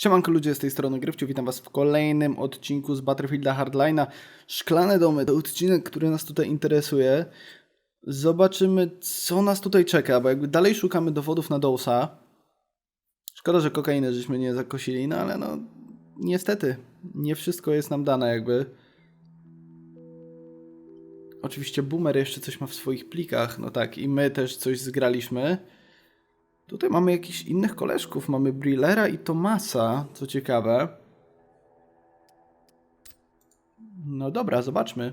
Siemanko ludzie, z tej strony Gryfciu, witam was w kolejnym odcinku z Battlefielda Hardline'a. Szklane domy to odcinek, który nas tutaj interesuje. Zobaczymy, co nas tutaj czeka, bo jakby dalej szukamy dowodów na Dousa. Szkoda, że kokainę żeśmy nie zakosili, no ale no niestety, nie wszystko jest nam dane jakby. Oczywiście Boomer jeszcze coś ma w swoich plikach, no tak, i my też coś zgraliśmy. Tutaj mamy jakichś innych koleżków. Mamy Brillera i Tomasa, co ciekawe. No dobra, zobaczmy.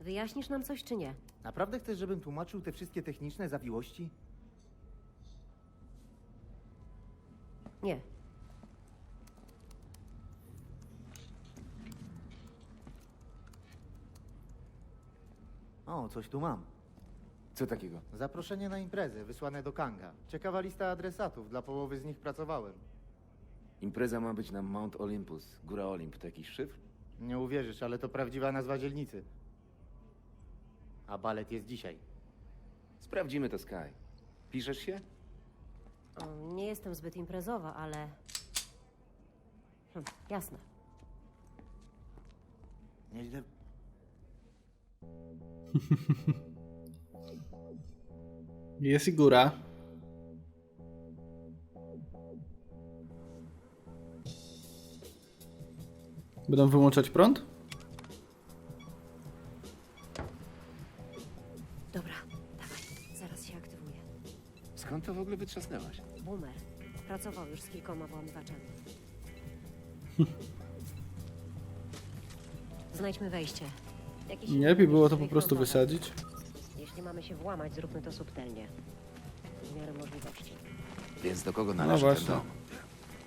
Wyjaśnisz nam coś czy nie? Naprawdę chcesz, żebym tłumaczył te wszystkie techniczne zawiłości? Nie. O, coś tu mam. Co takiego? Zaproszenie na imprezę wysłane do Kanga. Ciekawa lista adresatów, dla połowy z nich pracowałem. Impreza ma być na Mount Olympus. Góra Olimp. To jakiś szyfr? Nie uwierzysz, ale to prawdziwa nazwa dzielnicy. A balet jest dzisiaj. Sprawdzimy to, Sky. Piszesz się? O, nie jestem zbyt imprezowa, ale. Hm, jasne. Nieźle. Jest i góra. Będą wyłączać prąd? Dobra, dawaj. Zaraz się aktywuję. Skąd to w ogóle wytrzasnęłaś? Boomer. Pracował już z kilkoma włamywaczami. Znajdźmy wejście. Jakiś Nie lepiej było to po prostu wysadzić. Mamy się włamać, zróbmy to subtelnie. W miarę możliwości. Więc do kogo należy No ten właśnie. dom?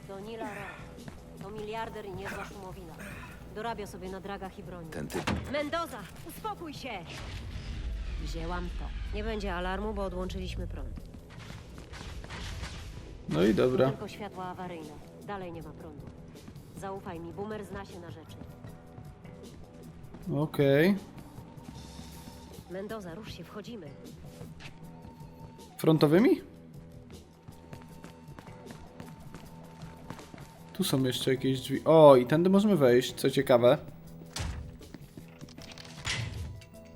To Nila Ra. To miliarder i niezła szumowina. Dorabia sobie na dragach i broni. Ten typ. Mendoza, uspokój się! Wzięłam to. Nie będzie alarmu, bo odłączyliśmy prąd. No i dobra. Tylko światła awaryjne. Dalej nie ma prądu. Zaufaj mi, boomer zna się na rzeczy. Okej. Mendoza, rusz się, wchodzimy. Frontowymi? Tu są jeszcze jakieś drzwi. O, i tędy możemy wejść, co ciekawe.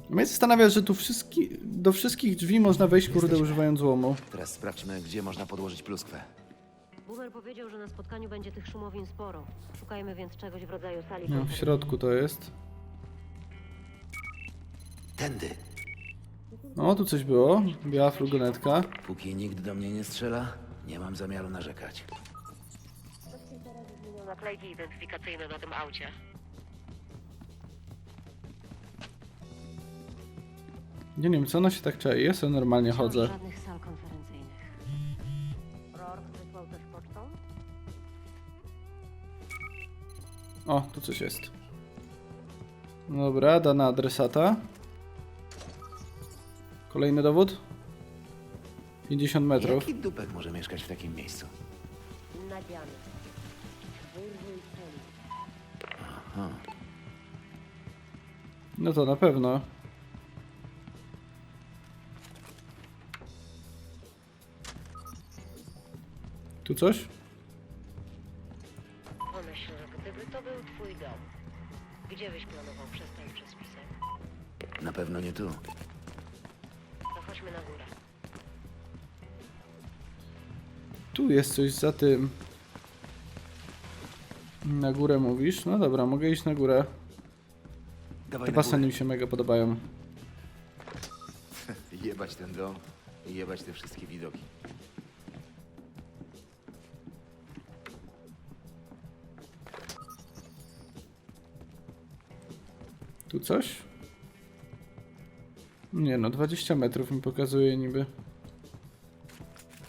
Mnie zastanawia, że tu wszystki, do wszystkich drzwi można wejść, kurde, Jesteśmy. używając łomu. Teraz sprawdźmy, gdzie można podłożyć pluskwę. Boomer powiedział, że na spotkaniu będzie tych szumowin sporo. Szukajmy więc czegoś w rodzaju sali No, w konferencyjnej. środku to jest. Tędy. O, tu coś było. Biała furgonetka. Póki nikt do mnie nie strzela, nie mam zamiaru narzekać. naklejki identyfikacyjne na tym aucie. Nie wiem, co ona się tak czai. Ja sobie normalnie chodzę. Żadnych sal konferencyjnych. Rork wysłał też pocztą? O, tu coś jest. Dobra, dana adresata. Kolejny dowód. 50 metrów. Jaki dupek może mieszkać w takim miejscu? Nadziany. Wyrwój celi. Aha. No to na pewno. Tu coś? Pomyśl, że gdyby to był twój dom, gdzie byś planował przestępczy spisek? Na pewno nie tu. Chodźmy na górę. Tu jest coś za tym. Na górę mówisz? No dobra, mogę iść na górę. Dawaj Te na baseny górę. mi się mega podobają. Jebać ten dom i jebać te wszystkie widoki. Tu coś? Nie no, 20 metrów mi pokazuje niby.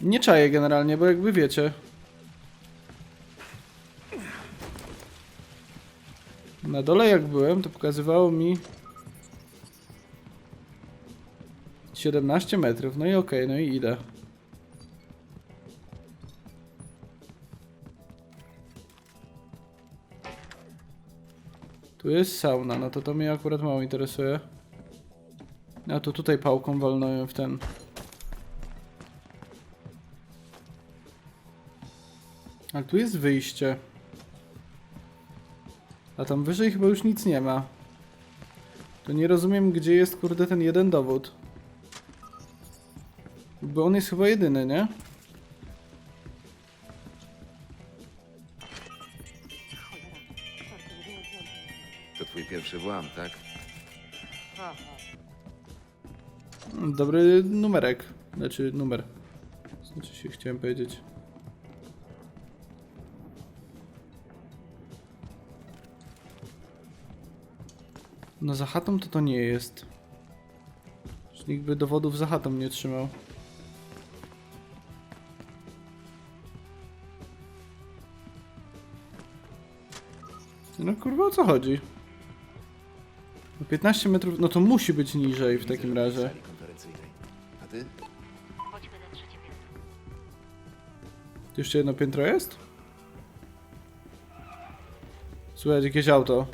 Nie czaję generalnie, bo jakby wiecie. Na dole jak byłem, to pokazywało mi 17 metrów. No i okej, no i idę. Tu jest sauna, no to to mnie akurat mało interesuje. A to tutaj pałką walnąłem w ten. Ale tu jest wyjście. A tam wyżej chyba już nic nie ma. To nie rozumiem, gdzie jest kurde ten jeden dowód. Bo on jest chyba jedyny, nie? To twój pierwszy włam, tak? Dobry numerek. Znaczy numer. Znaczy się chciałem powiedzieć. No za chatą to to nie jest. Już Nikt by dowodów za chatą nie trzymał. No kurwa o co chodzi? No 15 metrów, no to musi być niżej w takim razie. Ty? Chodźmy na trzecie piętro. Tu jeszcze jedno piętro jest? Słychać jakieś auto.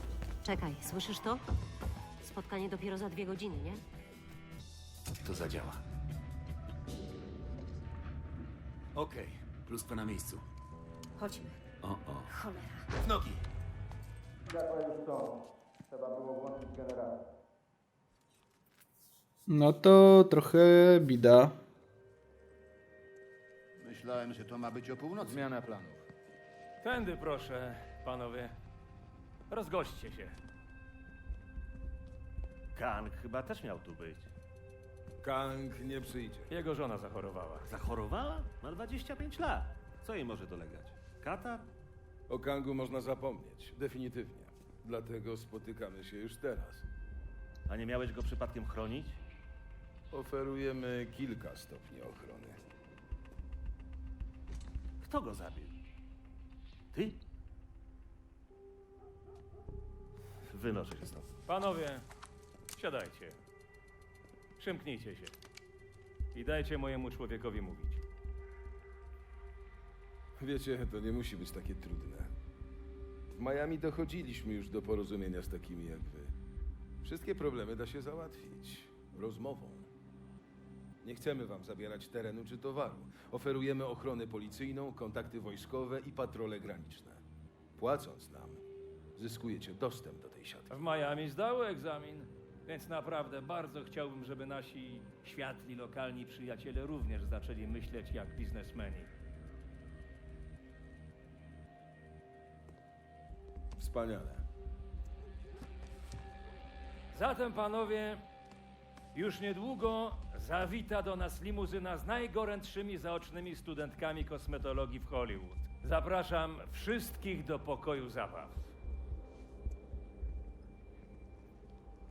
Czekaj, słyszysz to? Spotkanie dopiero za dwie godziny, nie? To zadziała. Okej, pluskwa na miejscu. Chodźmy. O, o. Cholera. W nogi! No to trochę bida. Myślałem, że to ma być o północy. Zmiana planów. Tędy proszę, panowie. Rozgośćcie się. Kang chyba też miał tu być. Kang nie przyjdzie. Jego żona zachorowała. Zachorowała? Ma 25 lat. Co jej może dolegać? Katar? O Kangu można zapomnieć, definitywnie. Dlatego spotykamy się już teraz. A nie miałeś go przypadkiem chronić? Oferujemy kilka stopni ochrony. Kto go zabił? Ty? Wynoszę się stąd. Panowie, siadajcie. Przymknijcie się. I dajcie mojemu człowiekowi mówić. Wiecie, to nie musi być takie trudne. W Miami dochodziliśmy już do porozumienia z takimi jak wy. Wszystkie problemy da się załatwić rozmową. Nie chcemy wam zabierać terenu czy towaru. Oferujemy ochronę policyjną, kontakty wojskowe i patrole graniczne. Płacąc nam, zyskujecie dostęp do tej siatki. W Miami zdały egzamin, więc naprawdę bardzo chciałbym, żeby nasi światli lokalni przyjaciele również zaczęli myśleć jak biznesmeni. Wspaniale. Zatem, panowie, już niedługo zawita do nas limuzyna z najgorętszymi zaocznymi studentkami kosmetologii w Hollywood. Zapraszam wszystkich do pokoju zabaw.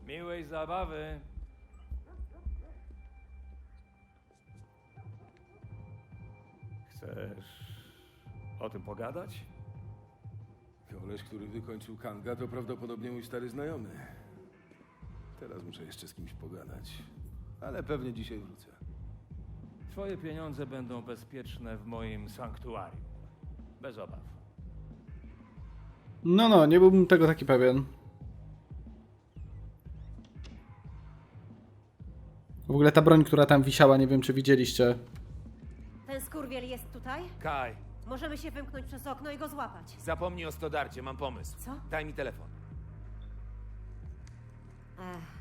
Miłej zabawy. Chcesz o tym pogadać? Koleś, który wykończył Kanga, to prawdopodobnie mój stary znajomy. Teraz muszę jeszcze z kimś pogadać. Ale pewnie dzisiaj wrócę. Twoje pieniądze będą bezpieczne w moim sanktuarium. Bez obaw. No, no, nie byłbym tego taki pewien. W ogóle ta broń, która tam wisiała, nie wiem czy widzieliście. Ten skurwiel jest tutaj? Kaj, Możemy się wymknąć przez okno i go złapać. zapomnij o stodarcie, mam pomysł. Co? Daj mi telefon. Ech.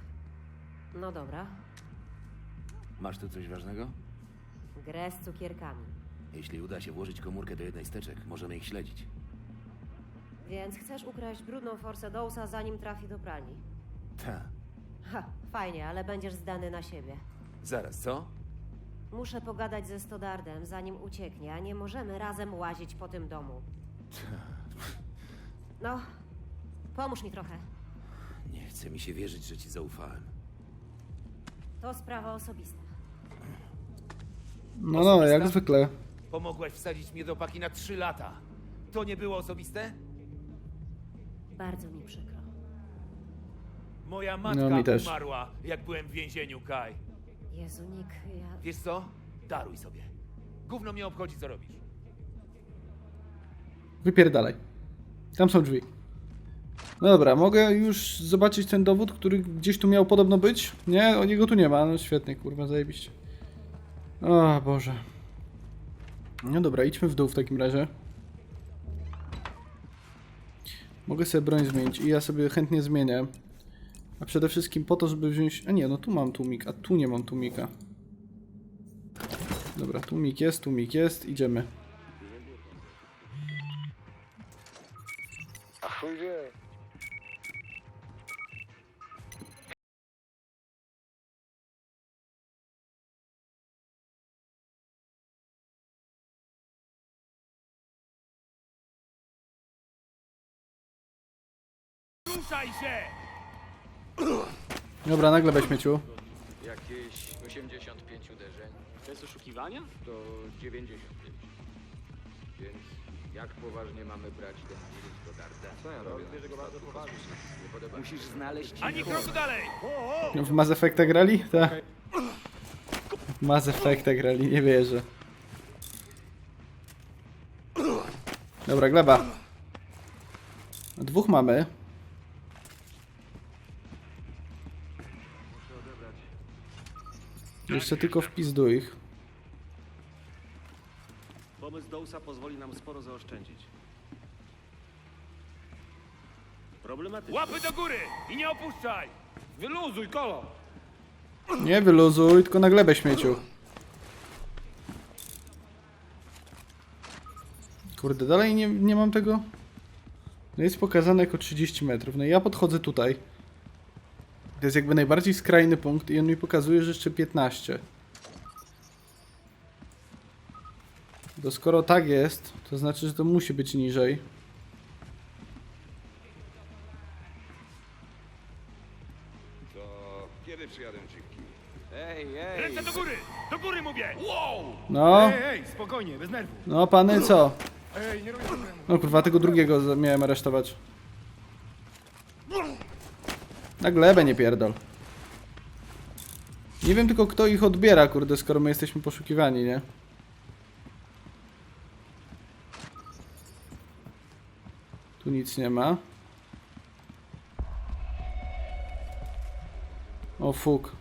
No dobra. Masz tu coś ważnego? Grę z cukierkami. Jeśli uda się włożyć komórkę do jednej z teczek, możemy ich śledzić. Więc chcesz ukraść brudną forsę Dousa, zanim trafi do pralni. Ta. Ha, fajnie, ale będziesz zdany na siebie. Zaraz, co? Muszę pogadać ze Stodardem, zanim ucieknie, a nie możemy razem łazić po tym domu. No, pomóż mi trochę. Nie chce mi się wierzyć, że ci zaufałem. To sprawa osobista. No, no, jak zwykle. Pomogłaś wsadzić mnie do paki na trzy lata. To nie było osobiste? Bardzo mi przykro. Moja No, matka mi też. umarła, jak byłem w więzieniu, Kaj. Jezu, Nick, ja... Wiesz co? Daruj sobie. Gówno mnie obchodzi, co robisz. Wypierdalaj. Tam są drzwi. No dobra, mogę już zobaczyć ten dowód, który gdzieś tu miał podobno być? Nie, o niego tu nie ma. No świetnie, kurwa, zajebiście. O Boże. No dobra, idźmy w dół w takim razie. Mogę sobie broń zmienić i ja sobie chętnie zmienię. A przede wszystkim po to, żeby wziąć... A nie, no tu mam tłumik, a tu nie mam tłumika. Dobra, tłumik jest, tłumik jest, idziemy. Ruszaj się! Dobra, nagle weź śmieciu. Jakieś 85 uderzeń. To jest oszukiwania? To 95. Więc jak poważnie mamy brać ten wirus do Darda? Co ja robię? Bierze go bardzo poważnie. Nie podoba mi się. Musisz znaleźć Ani kroku dalej! W Mass Effecta grali? Tak. W Mass Effecta grali, nie wierzę. Dobra, gleba. Dwóch mamy. Jeszcze tylko wpizduj ich. Pomysł Dousa pozwoli nam sporo zaoszczędzić. Problematyczne. Łapy do góry i nie opuszczaj! Wyluzuj, kolo! Nie wyluzuj, tylko na glebę śmieciu. Kurde, dalej nie, nie mam tego. No jest pokazane jako 30 metrów. No i ja podchodzę tutaj. To jest jakby najbardziej skrajny punkt i on mi pokazuje, że jeszcze 15. To skoro tak jest, to znaczy, że to musi być niżej. To kiedy przyjadę cipki? Ej, ej! Ręce do góry! Do góry mówię! Wow! No, Ej, spokojnie, bez nerwów. no pany co? Ej, nie robię problemu. No kurwa, tego drugiego za- miałem aresztować. Na glebę nie pierdol. Nie wiem tylko kto ich odbiera, kurde, skoro my jesteśmy poszukiwani, nie? Tu nic nie ma. O fuk.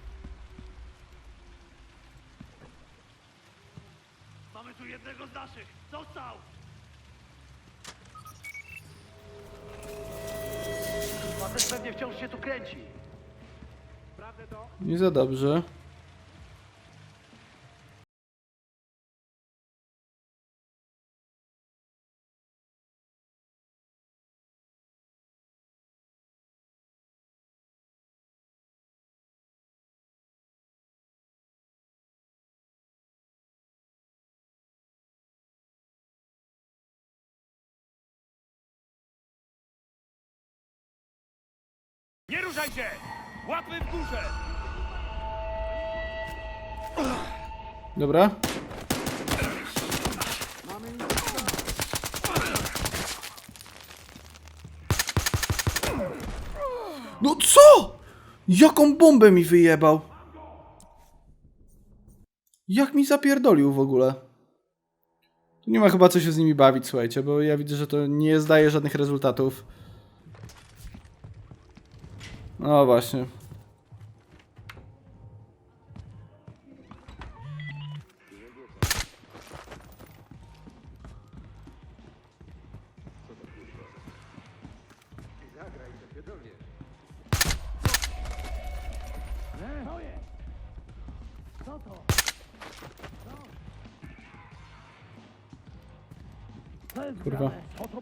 Za dobrze. Nie ruszaj się! Łapy w górze! Dobra. No co? Jaką bombę mi wyjebał? Jak mi zapierdolił w ogóle? Tu nie ma chyba co się z nimi bawić, słuchajcie, bo ja widzę, że to nie zdaje żadnych rezultatów. No właśnie.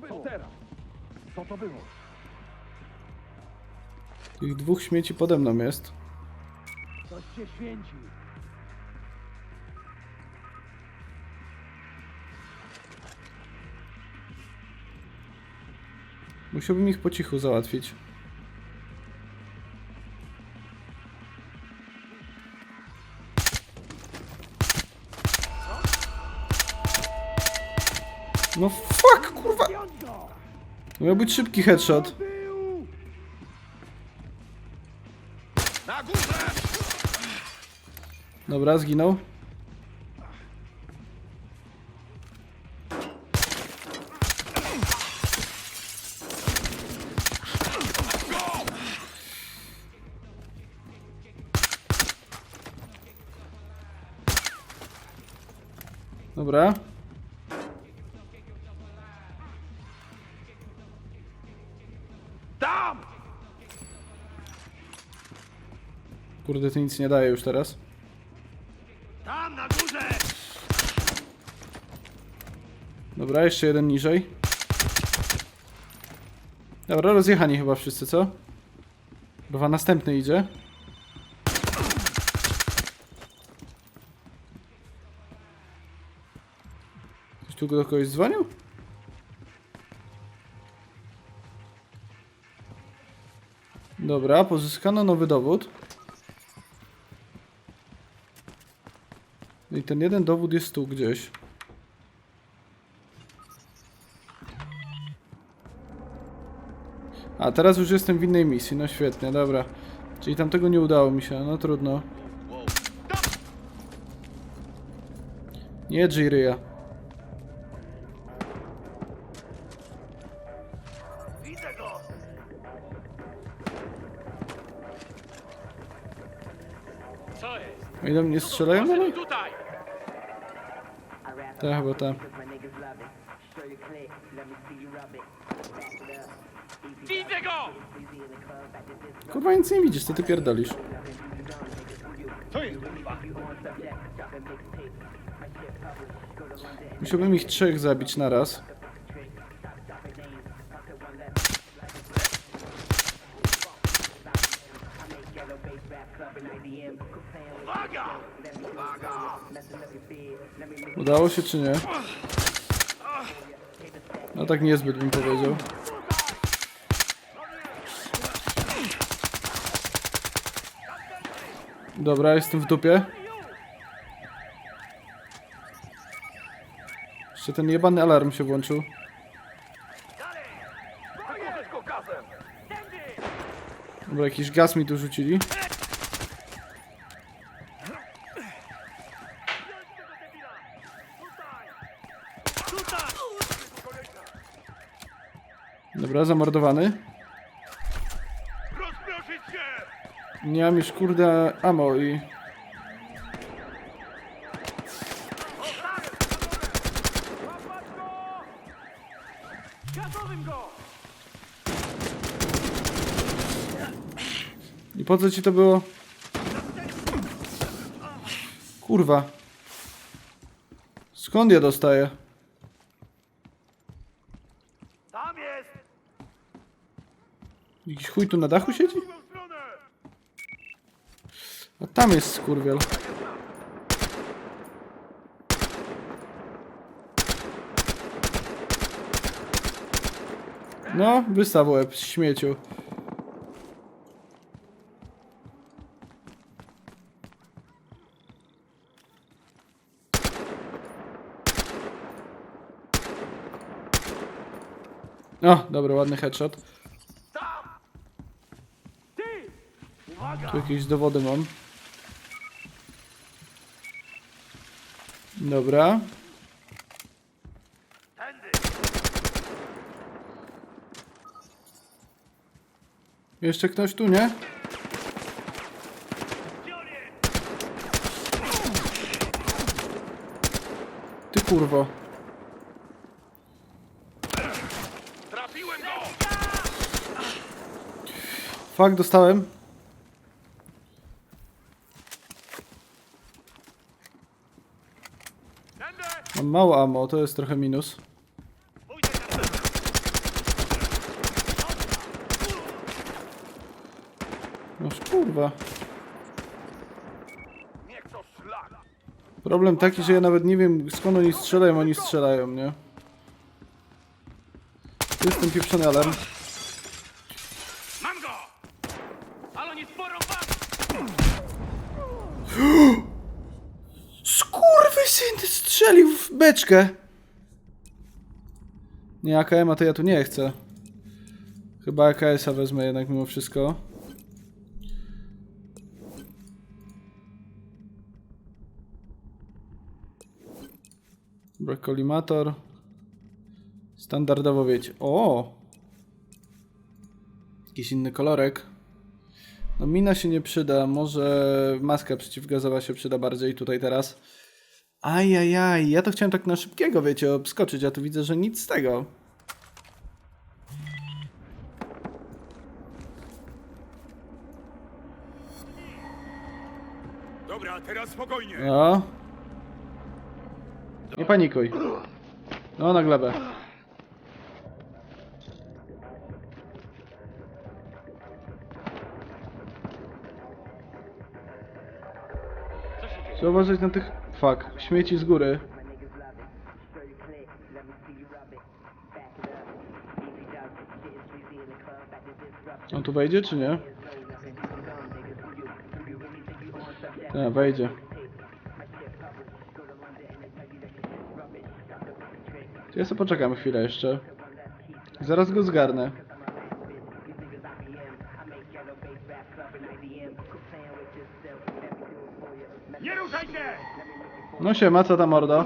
Co było? teraz? Co to było? Tych dwóch śmieci pode mną jest. Coś się święci. Musiałbym ich po cichu załatwić. Miał być szybki headshot. Dobra, zginął. Dobra. Kurde, to nic nie daje już teraz. Dobra, jeszcze jeden niżej. Dobra, rozjechani chyba wszyscy, co? Chyba następny idzie. Ktoś tu do kogoś dzwonił? Dobra, pozyskano nowy dowód. Ten jeden dowód jest tu gdzieś. A, teraz już jestem w innej misji, no świetnie, dobra. Czyli tamtego nie udało mi się, no trudno. Nie Jiryja. Oni do mnie strzelają dalej? Tak, chyba tak. Kurwa, nic nie widzisz, co ty pierdolisz? Musiałbym ich trzech zabić na raz. Udało się czy nie? No tak niezbyt bym powiedział. Dobra, jestem w dupie. Jeszcze ten jebany alarm się włączył. Dobra, jakiś gaz mi tu rzucili. Dobra, zamordowany. Nie mam już kurde ammo i... I po co ci to było? Kurwa. Skąd ja dostaję? Jakiś chuj tu na dachu siedzi? A tam jest skurwiel. No, wystaw łeb, śmieciu. O, dobra, ładny headshot. Tu jakieś dowody mam. Dobra. Jeszcze ktoś tu, nie? Ty kurwo. Fak, dostałem. Mało ammo, to jest trochę minus. Noż kurwa. Problem taki, że ja nawet nie wiem skąd oni strzelają, oni strzelają, nie? Tu jest ten pieprzony alarm. Mam go! Ale nie sporą Skurwysyn strzelił w beczkę. Nie, AKM-a to ja tu nie chcę. Chyba AKS-a wezmę jednak mimo wszystko. Dobra, kolimator. Standardowo wiecie. O! Jakiś inny kolorek. No mina się nie przyda, może maska przeciwgazowa się przyda bardziej tutaj teraz. Ajajaj, ja to chciałem tak na szybkiego, wiecie, obskoczyć, a tu widzę, że nic z tego. Dobra, teraz spokojnie. No. Nie panikuj. No, na glebę. Trzeba uważać na tych Fuck. Śmieci z góry. On tu wejdzie, czy nie? Wejdzie. Ja sobie poczekam chwilę jeszcze. Zaraz go zgarnę. No siema, co tam mordo?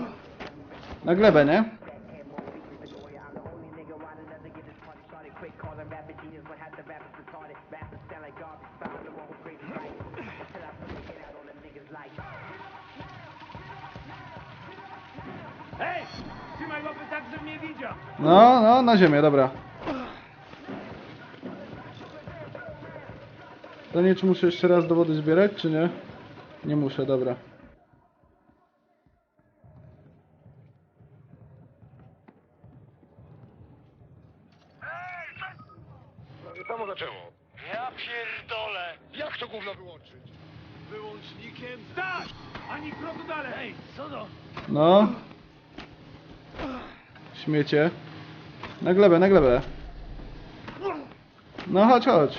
Na glebę, nie? Hej! Trzymaj łapy tak, żebym mnie widział! No, no, na ziemię, dobra. To nie, czy muszę jeszcze raz dowody zbierać, czy nie? Nie muszę, dobra. Samo zaczęło. Ja pierdolę! Jak to gówno wyłączyć? Wyłącznikiem? Tak! Ani kroku dalej! Hej, co to? No. Śmiecie. Na glebę, na glebę. No chodź, chodź.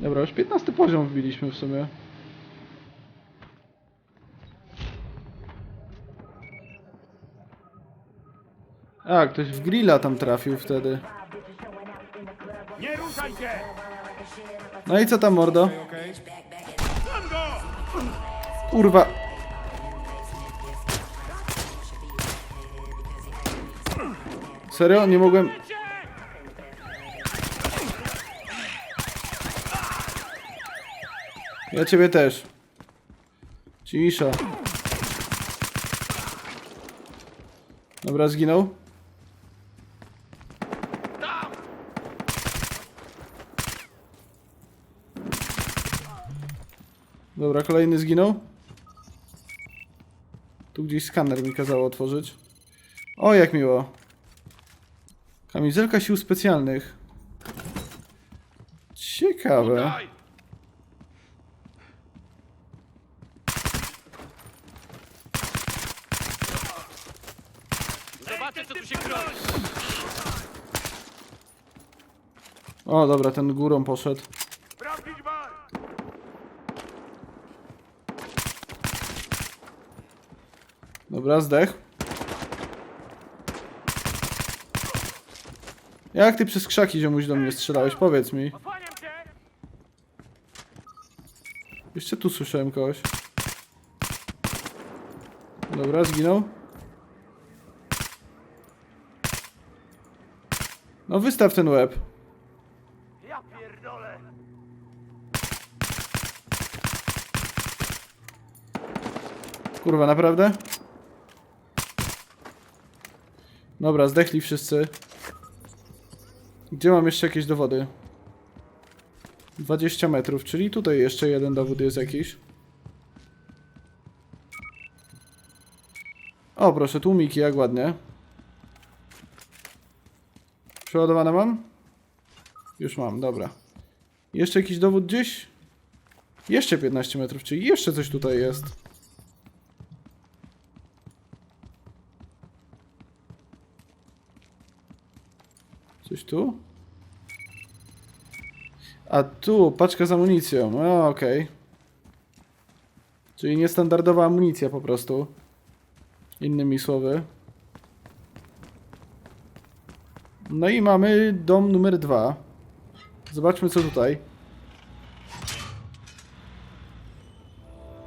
Dobra, już 15 poziom wbiliśmy w sumie. A, ktoś w grilla tam trafił wtedy. Nie ruszaj się! No i co tam, mordo? Kurwa. Serio? Nie mogłem... Ja ciebie też. Cisza. Dobra, zginął. Dobra, kolejny zginął. Tu gdzieś skaner mi kazało otworzyć. O, jak miło. Kamizelka sił specjalnych. Ciekawe. Daj! Zobaczę, co tu się kroi! O, dobra, ten górą poszedł. Dobra, zdech. Jak ty przez krzaki ziomuś do mnie strzelałeś? Powiedz mi. Jeszcze tu słyszałem kogoś. Dobra, zginął. No wystaw ten łeb. Ja pierdolę! Kurwa, naprawdę? Dobra, zdechli wszyscy. Gdzie mam jeszcze jakieś dowody? 20 metrów, czyli tutaj jeszcze jeden dowód jest jakiś. O, proszę, tłumiki, jak ładnie. Przeładowane mam? Już mam, dobra. Jeszcze jakiś dowód gdzieś? Jeszcze 15 metrów, czyli jeszcze coś tutaj jest. Coś tu? A tu, paczka z amunicją. No, okej. Czyli niestandardowa amunicja po prostu. Innymi słowy. No i mamy dom numer dwa. Zobaczmy co tutaj.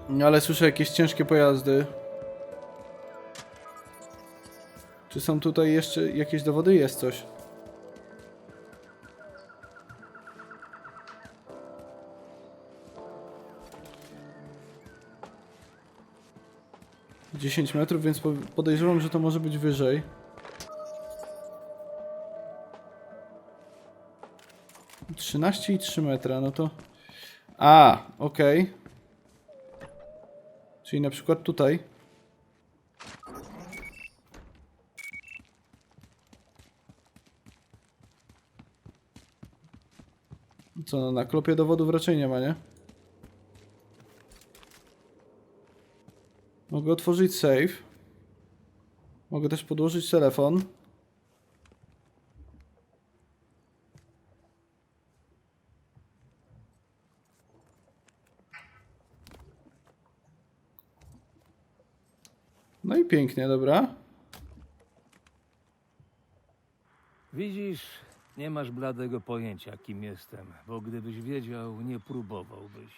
No, Ale słyszę jakieś ciężkie pojazdy. Czy są tutaj jeszcze jakieś dowody? Jest coś. Dziesięć metrów, więc po- podejrzewam, że to może być wyżej. Trzynaście i trzy metra, no to... A, okej. Czyli na przykład tutaj. Co, no na klopie dowodów raczej nie ma, nie? Mogę otworzyć safe. Mogę też podłożyć telefon. No i pięknie, dobra. Widzisz, nie masz bladego pojęcia, kim jestem, bo gdybyś wiedział, nie próbowałbyś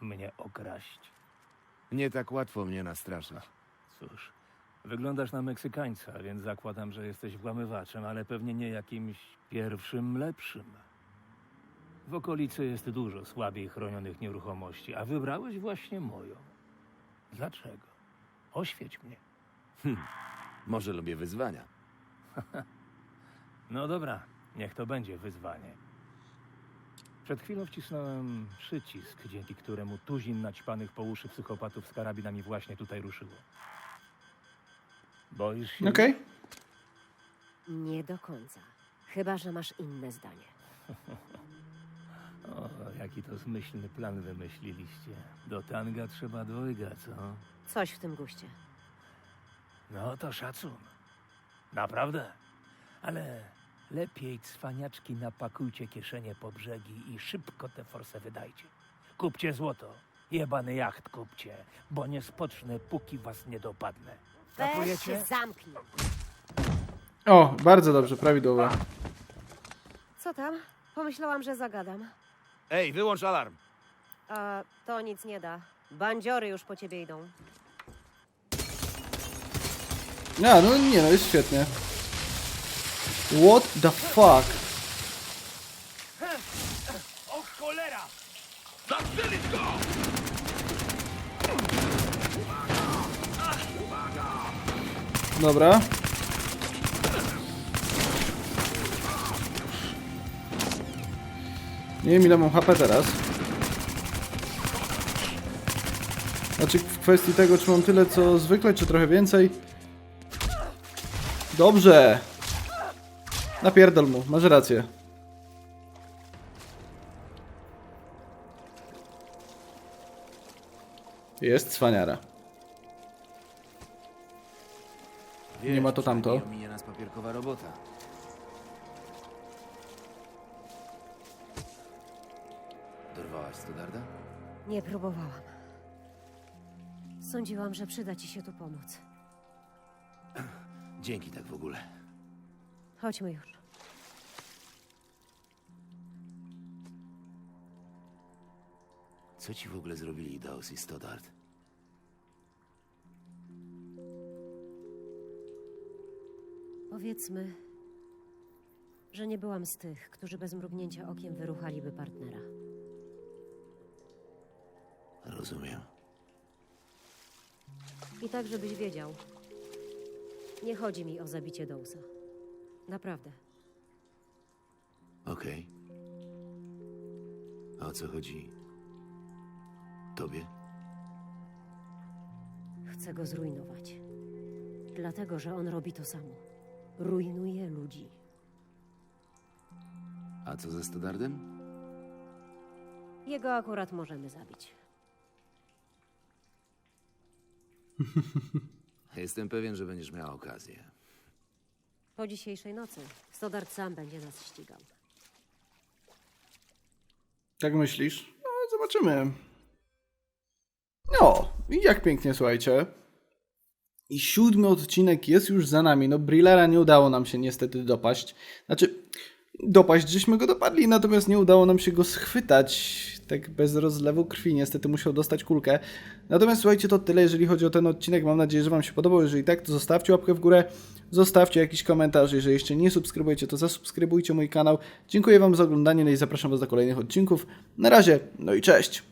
mnie okraść. Nie tak łatwo mnie nastraszyć. Cóż, wyglądasz na Meksykańca, więc zakładam, że jesteś włamywaczem, ale pewnie nie jakimś pierwszym lepszym. W okolicy jest dużo słabiej chronionych nieruchomości, a wybrałeś właśnie moją. Dlaczego? Oświeć mnie. Może lubię wyzwania. No dobra, niech to będzie wyzwanie. Przed chwilą wcisnąłem przycisk, dzięki któremu tuzin naćpanych po uszy psychopatów z karabinami właśnie tutaj ruszyło. Boisz się? Okej. Nie do końca. Chyba, że masz inne zdanie. O, jaki to zmyślny plan wymyśliliście. Do tanga trzeba dwojga, co? Coś w tym guście. No to szacun. Naprawdę. Ale lepiej cwaniaczki napakujcie kieszenie po brzegi i szybko te forse wydajcie. Kupcie złoto. Jebany jacht kupcie, bo nie spocznę, póki was nie dopadnę. Weź się Kapujecie? zamknij. O, bardzo dobrze, prawidłowo. Co tam? Pomyślałam, że zagadam. Ej, wyłącz alarm! A to nic nie da. Bandziory już po ciebie idą. A, no nie, no jest świetnie. What the fuck? O cholera! Dobra. Nie wiem ile mam HP teraz. Znaczy w kwestii tego, czy mam tyle co zwykle, czy trochę więcej. Dobrze. Napierdol mu, masz rację. Jest cwaniara. Nie ma to tamto. przynajmniej Ominie nas papierkowa robota. Dorwałaś Stodarda? Nie próbowałam. Sądziłam, że przyda ci się tu pomóc. Dzięki tak w ogóle. Chodźmy już. Co ci w ogóle zrobili Daos i Stoddard? Powiedzmy, że nie byłam z tych, którzy bez mrugnięcia okiem wyruchaliby partnera. Rozumiem. I tak, żebyś wiedział, nie chodzi mi o zabicie Dousa. Naprawdę. Okej. A o co chodzi? Tobie? Chcę go zrujnować. Dlatego, że on robi to samo. Rujnuje ludzi. A co ze Stoddardem? Jego akurat możemy zabić. Jestem pewien, że będziesz miała okazję. Po dzisiejszej nocy Stoddart sam będzie nas ścigał. Tak myślisz? No, zobaczymy. No, i jak pięknie, słuchajcie. I siódmy odcinek jest już za nami. No, Brillera nie udało nam się niestety dopaść. Znaczy, dopaść, żeśmy go dopadli, natomiast nie udało nam się go schwytać tak bez rozlewu krwi. Niestety musiał dostać kulkę. Natomiast słuchajcie, to tyle, jeżeli chodzi o ten odcinek. Mam nadzieję, że Wam się podobał. Jeżeli tak, to zostawcie łapkę w górę, zostawcie jakiś komentarz. Jeżeli jeszcze nie subskrybujecie, to zasubskrybujcie mój kanał. Dziękuję Wam za oglądanie no i zapraszam Was do kolejnych odcinków. Na razie, no i cześć!